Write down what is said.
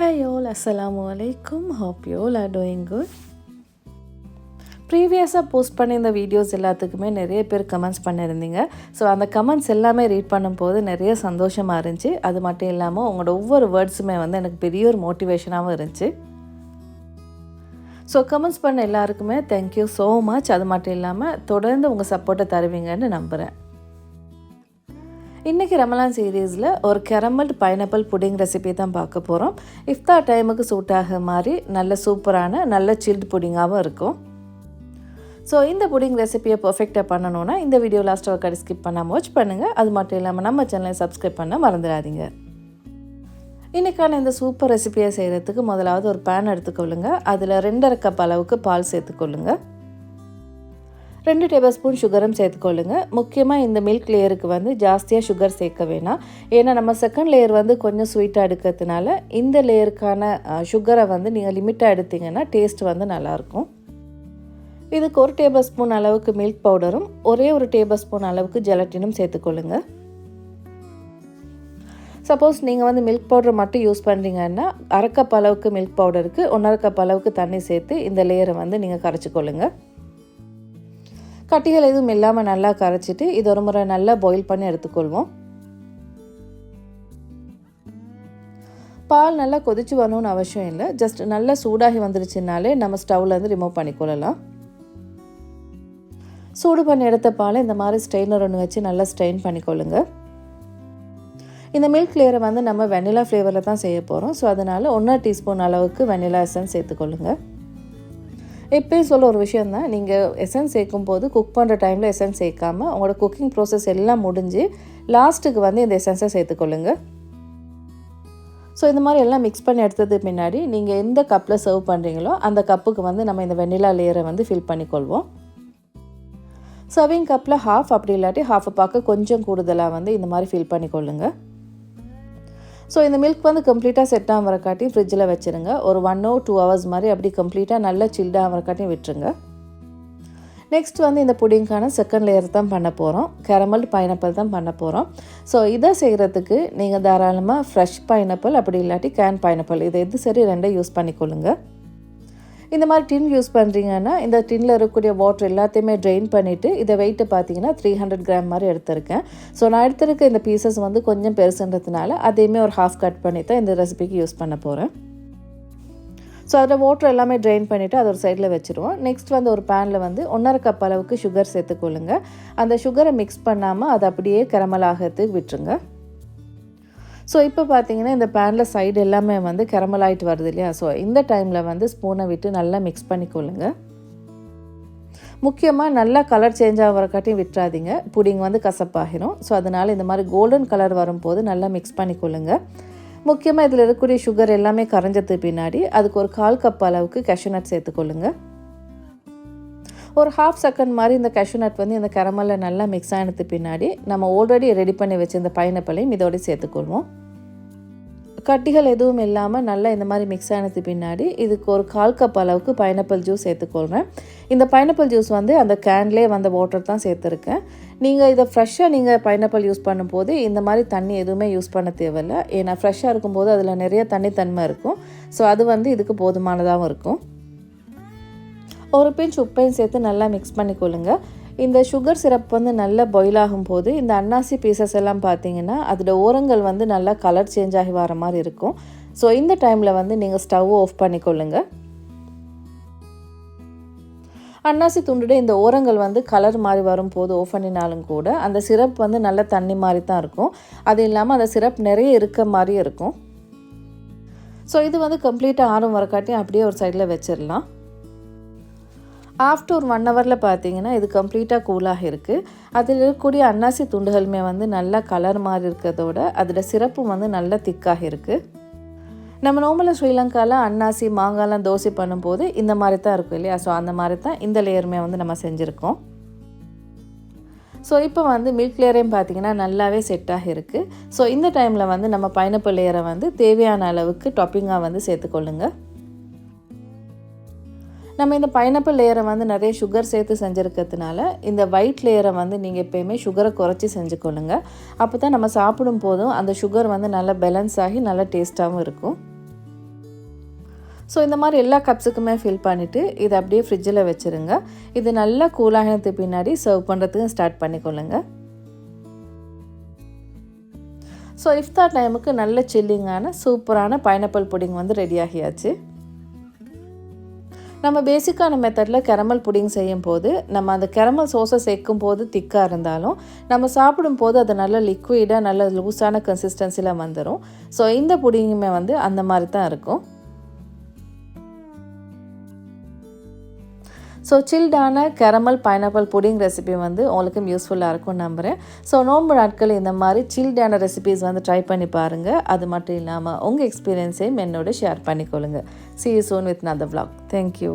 High all Assalamu அலைக்கும் hope you all are doing good ப்ரீவியஸாக post பண்ண இந்த வீடியோஸ் எல்லாத்துக்குமே நிறைய பேர் கமெண்ட்ஸ் பண்ணியிருந்தீங்க. ஸோ அந்த கமெண்ட்ஸ் எல்லாமே ரீட் பண்ணும்போது நிறைய சந்தோஷமாக இருந்துச்சு. அது மட்டும் இல்லாமல் உங்களோட ஒவ்வொரு வேர்ட்ஸுமே வந்து எனக்கு பெரிய ஒரு மோட்டிவேஷனாகவும் இருந்துச்சு. ஸோ கமெண்ட்ஸ் பண்ண எல்லாருக்குமே தேங்க்யூ ஸோ மச் அது மட்டும் இல்லாமல் தொடர்ந்து உங்கள் சப்போர்ட்டை தருவீங்கன்னு நம்புகிறேன் இன்றைக்கி ரமலான் சீரீஸில் ஒரு கெரமல் பைனாப்பிள் புடிங் ரெசிபி தான் பார்க்க போகிறோம் இஃப்தா டைமுக்கு சூட் ஆக மாதிரி நல்ல சூப்பரான நல்ல சில்டு புடிங்காகவும் இருக்கும். ஸோ இந்த புடிங் ரெசிபியை பர்ஃபெக்டாக பண்ணணும்னா இந்த வீடியோ லாஸ்ட் ஒரு கடை ஸ்கிப் பண்ணாமல் வாட்ச் பண்ணுங்கள் அது மட்டும் இல்லாமல் நம்ம சேனலை சப்ஸ்கிரைப் பண்ண மறந்துடாதீங்க. இன்றைக்கான இந்த சூப்பர் ரெசிபியை செய்கிறதுக்கு முதலாவது ஒரு பேன் எடுத்துக்கொள்ளுங்கள் அதில் ரெண்டரை கப் அளவுக்கு பால் சேர்த்துக்கொள்ளுங்கள் ரெண்டு டேபிள் ஸ்பூன் சுகரும் சேர்த்துக்கொள்ளுங்க. முக்கியமாக இந்த மில்க் லேயருக்கு வந்து ஜாஸ்தியாக சுகர் சேர்க்க வேணாம். ஏன்னா நம்ம செகண்ட் லேயர் வந்து கொஞ்சம் ஸ்வீட்டாக எடுக்கிறதுனால இந்த லேயருக்கான சுகரை வந்து நீங்கள் லிமிட்டாக எடுத்தீங்கன்னா டேஸ்ட் வந்து நல்லாயிருக்கும். இதுக்கு ஒரு டேபிள் ஸ்பூன் அளவுக்கு மில்க் பவுடரும் ஒரே ஒரு டேபிள் ஸ்பூன் அளவுக்கு ஜெலட்டினும் சேர்த்துக்கொள்ளுங்க. சப்போஸ் நீங்கள் வந்து மில்க் பவுடர் மட்டும் யூஸ் பண்ணுறீங்கன்னா அரை கப் அளவுக்கு மில்க் பவுடருக்கு ஒன்றரை கப் அளவுக்கு தண்ணி சேர்த்து இந்த லேயரை வந்து நீங்கள் கரைச்சிக்கொள்ளுங்கள் கட்டிகள் எதுவும் இல்லாமல் நல்லா கரைச்சிட்டு இது ஒரு முறை நல்லா பாயில் பண்ணி எடுத்துக்கொள்வோம். பால் நல்லா கொதிச்சு வரணும்னு அவசியம் இல்லை. ஜஸ்ட் நல்லா சூடாகி வந்துருச்சுனாலே நம்ம ஸ்டவ்லேருந்து ரிமூவ் பண்ணிக்கொள்ளலாம் சூடு பண்ணி எடுத்த பாலை இந்த மாதிரி ஸ்ட்ரெயினர் ஒன்று வச்சு நல்லா ஸ்ட்ரெயின் பண்ணிக்கொள்ளுங்க இந்த மில்க் லேயரை வந்து நம்ம வெனிலா ஃப்ளேவரில் தான் செய்ய போகிறோம் ஸோ அதனால் ஒன்றரை டீஸ்பூன் அளவுக்கு வெனிலா எசன்ஸ் சேர்த்துக்கொள்ளுங்கள் இப்போயும் சொல்ல ஒரு விஷயம் தான். நீங்கள் எசன்ஸ் சேர்க்கும் போது குக் பண்ணுற டைமில் எசன்ஸ் சேர்க்காம உங்களோட குக்கிங் ப்ராசஸ் எல்லாம் முடிஞ்சு லாஸ்ட்டுக்கு வந்து இந்த எசன்ஸை சேர்த்துக்கொள்ளுங்க. ஸோ இந்த மாதிரி எல்லாம் மிக்ஸ் பண்ணி எடுத்தது பின்னாடி நீங்கள் எந்த கப்பில் சர்வ் பண்ணுறீங்களோ அந்த கப்புக்கு வந்து நம்ம இந்த வெண்ணிலா லேயரை வந்து ஃபில் பண்ணிக்கொள்வோம். சர்விங் கப்பில் ஹாஃப் அப்படி இல்லாட்டி ஹாஃபை பார்க்க கொஞ்சம் கூடுதலாக வந்து இந்த மாதிரி ஃபில் பண்ணிக்கொள்ளுங்கள் ஸோ இந்த மில்க் வந்து கம்ப்ளீட்டாக செட் ஆகிறக்காட்டி ஃப்ரிட்ஜில் வச்சுருங்க. ஒரு ஒன் ஓ டூ ஹவர்ஸ் மாதிரி அப்படி கம்ப்ளீட்டாக நல்லா சில்டாக ஆகிறக்காட்டியும் விட்டுருங்க. நெக்ஸ்ட் வந்து இந்த புடிங்கான செகண்ட் லேயர் தான் பண்ண போகிறோம் கேரமல் பைனாப்பிள் தான் பண்ண போகிறோம் ஸோ இதை செய்கிறதுக்கு நீங்கள் தாராளமாக ஃப்ரெஷ் பைனாப்பிள் அப்படி இல்லாட்டி கேன் பைனாப்பிள் இதை எது சரி ரெண்டே யூஸ் பண்ணிக்கொள்ளுங்கள் இந்த மாதிரி டின் யூஸ் பண்ணுறீங்கன்னா இந்த டின்னில் இருக்கக்கூடிய வாட்டர் எல்லாத்தையுமே ட்ரெயின் பண்ணிவிட்டு இதை வெயிட்டு பார்த்தீங்கன்னா த்ரீ ஹண்ட்ரட் கிராம் மாதிரி எடுத்திருக்கேன். ஸோ நான் எடுத்திருக்க இந்த பீசஸ் வந்து கொஞ்சம் பெருசுன்றதுனால அதையுமே ஒரு ஹாஃப் கட் பண்ணி தான் இந்த ரெசிபிக்கு யூஸ் பண்ண போகிறேன் ஸோ அதில் வாட்டர் எல்லாமே ட்ரெயின் பண்ணிவிட்டு அதை ஒரு சைடில் வச்சுருவோம். நெக்ஸ்ட் வந்து ஒரு பேனில் வந்து ஒன்றரை கப் அளவுக்கு சுகர் சேர்த்துக்கொள்ளுங்க. அந்த சுகரை மிக்ஸ் பண்ணாமல் அதை அப்படியே கரமலாகிறதுக்கு விட்டுருங்க. ஸோ இப்போ பார்த்தீங்கன்னா இந்த பேனில் சைடு எல்லாமே வந்து கரமல் ஆகிட்டு வருது இல்லையா? ஸோ இந்த டைமில் வந்து ஸ்பூனை விட்டு நல்லா மிக்ஸ் பண்ணிக்கொள்ளுங்க. முக்கியமாக நல்லா கலர் சேஞ்ச் ஆகிறக்காட்டியும் விட்டுறாதீங்க. புடிங் வந்து கசப்பாகிடும் ஸோ அதனால் இந்த மாதிரி கோல்டன் கலர் வரும்போது நல்லா மிக்ஸ் பண்ணிக்கொள்ளுங்க. முக்கியமாக இதில் இருக்கக்கூடிய சுகர் எல்லாமே கரைஞ்சதுக்கு பின்னாடி அதுக்கு ஒரு கால் கப் அளவுக்கு கேஷ்யூநட் சேர்த்துக்கொள்ளுங்கள் ஒரு ஹாஃப் செகண்ட் மாதிரி இந்த கேஷ்யூநட் வந்து இந்த கரமலில் நல்லா மிக்ஸ் ஆனது பின்னாடி நம்ம ஆல்ரெடி ரெடி பண்ணி வச்ச இந்த பைனாப்பிளையும் இதோடு சேர்த்துக்கொள்வோம். கட்டிகள் எதுவும் இல்லாமல் நல்லா இந்த மாதிரி மிக்ஸ் ஆனது பின்னாடி இதுக்கு ஒரு கால் கப் அளவுக்கு பைனாப்பிள் ஜூஸ் சேர்த்துக்கொள்கிறேன் இந்த பைனாப்பிள் ஜூஸ் வந்து அந்த கேன்லேயே வந்த வாட்டர் தான் சேர்த்துருக்கேன். நீங்கள் இதை ஃப்ரெஷ்ஷாக நீங்கள் பைனாப்பிள் யூஸ் பண்ணும்போது இந்த மாதிரி தண்ணி எதுவுமே யூஸ் பண்ண தேவையில்லை. ஏன்னா ஃப்ரெஷ்ஷாக இருக்கும்போது அதில் நிறைய தண்ணி தன்மை இருக்கும். ஸோ அது வந்து இதுக்கு போதுமானதாகவும் இருக்கும். ஒரு பிஞ்ச் உப்பையும் சேர்த்து நல்லா மிக்ஸ் பண்ணிக்கொள்ளுங்க. இந்த சுகர் சிரப் வந்து நல்லா பாயில் ஆகும்போது இந்த அன்னாசி பீசஸ் எல்லாம் பார்த்தீங்கன்னா அதோட ஓரங்கள் வந்து நல்லா கலர் சேஞ்ச் ஆகி வர மாதிரி இருக்கும். ஸோ இந்த டைமில் வந்து நீங்கள் ஸ்டவ் ஆஃப் பண்ணிக்கொள்ளுங்க. அன்னாசி துண்டுட இந்த ஓரங்கள் வந்து கலர் மாதிரி வரும்போது ஆஃப் பண்ணினாலும் கூட அந்த சிரப் வந்து நல்ல தண்ணி மாதிரி தான் இருக்கும். அது இல்லாமல் அந்த சிரப் நிறைய இருக்க மாதிரி இருக்கும். ஸோ இது வந்து கம்ப்ளீட்டாக ஆறும் வரக்காட்டியும் அப்படியே ஒரு சைடில் வச்சிடலாம் ஆஃப்டர் ஒரு ஒன் ஹவரில் பார்த்தீங்கன்னா இது கம்ப்ளீட்டாக கூலாக இருக்குது அதில் இருக்கக்கூடிய அன்னாசி துண்டுகளுமே வந்து நல்லா கலர் மாதிரி இருக்கிறதோட அதோட சிறப்பும் வந்து நல்லா திக்காக இருக்குது நம்ம நார்மலாக ஸ்ரீலங்காவில் அன்னாசி மாங்காய்லாம் தோசை பண்ணும்போது இந்த மாதிரி தான் இருக்கும் இல்லையா? ஸோ அந்த மாதிரி தான் இந்த லேயருமே வந்து நம்ம செஞ்சுருக்கோம். ஸோ இப்போ வந்து மில்க் லேயரையும் பார்த்தீங்கன்னா நல்லாவே செட்டாக இருக்குது ஸோ இந்த டைமில் வந்து நம்ம பைனாப்பிள் லேயரை வந்து தேவையான அளவுக்கு டாப்பிங்காக வந்து சேர்த்துக்கொள்ளுங்கள் நம்ம இந்த பைனாப்பிள் லேயரை வந்து நிறைய சுகர் சேர்த்து செஞ்சுருக்கிறதுனால இந்த ஒயிட் லேயரை வந்து நீங்கள் எப்போயுமே சுகரை குறைச்சி செஞ்சுக்கொள்ளுங்க. அப்போ தான் நம்ம சாப்பிடும் போதும் அந்த சுகர் வந்து நல்லா பேலன்ஸ் ஆகி நல்லா டேஸ்ட்டாகவும் இருக்கும். ஸோ இந்த மாதிரி எல்லா கப்ஸுக்குமே ஃபில் பண்ணிவிட்டு இதை அப்படியே ஃப்ரிட்ஜில் வச்சுருங்க. இது நல்லா கூலாகினத்துக்கு பின்னாடி சர்வ் பண்ணுறதுக்கு ஸ்டார்ட் பண்ணிக்கொள்ளுங்க. ஸோ இஃப்தார் டைமுக்கு நல்ல சில்லிங்கான சூப்பரான பைனாப்பிள் புடிங் வந்து ரெடி ஆகியாச்சு. நம்ம பேசிக்கான மெத்தடில் கெரமல் புடிங் செய்யும் போது நம்ம அந்த கெரமல் சோஸை சேர்க்கும் போது திக்காக இருந்தாலும் நம்ம சாப்பிடும் போது அது நல்ல லிக்விடாக நல்ல லூஸான கன்சிஸ்டன்சியில் வந்துடும் ஸோ இந்த புடிங்குமே வந்து அந்த மாதிரி தான் இருக்கும். ஸோ சில்டான கேரமல் பைனாப்பிள் புடிங் ரெசிபி வந்து உங்களுக்கும் யூஸ்ஃபுல்லாக இருக்கும்னு நம்புகிறேன் ஸோ நோம்பு நாட்கள் இந்த மாதிரி சில்டான ரெசிபிஸ் வந்து ட்ரை பண்ணி பாருங்கள் அது மட்டும் இல்லாமல் உங்கள் எக்ஸ்பீரியன்ஸையும் என்னோட share பண்ணிக்கொள்ளுங்கள் see you soon with Nanda vlog. Thank you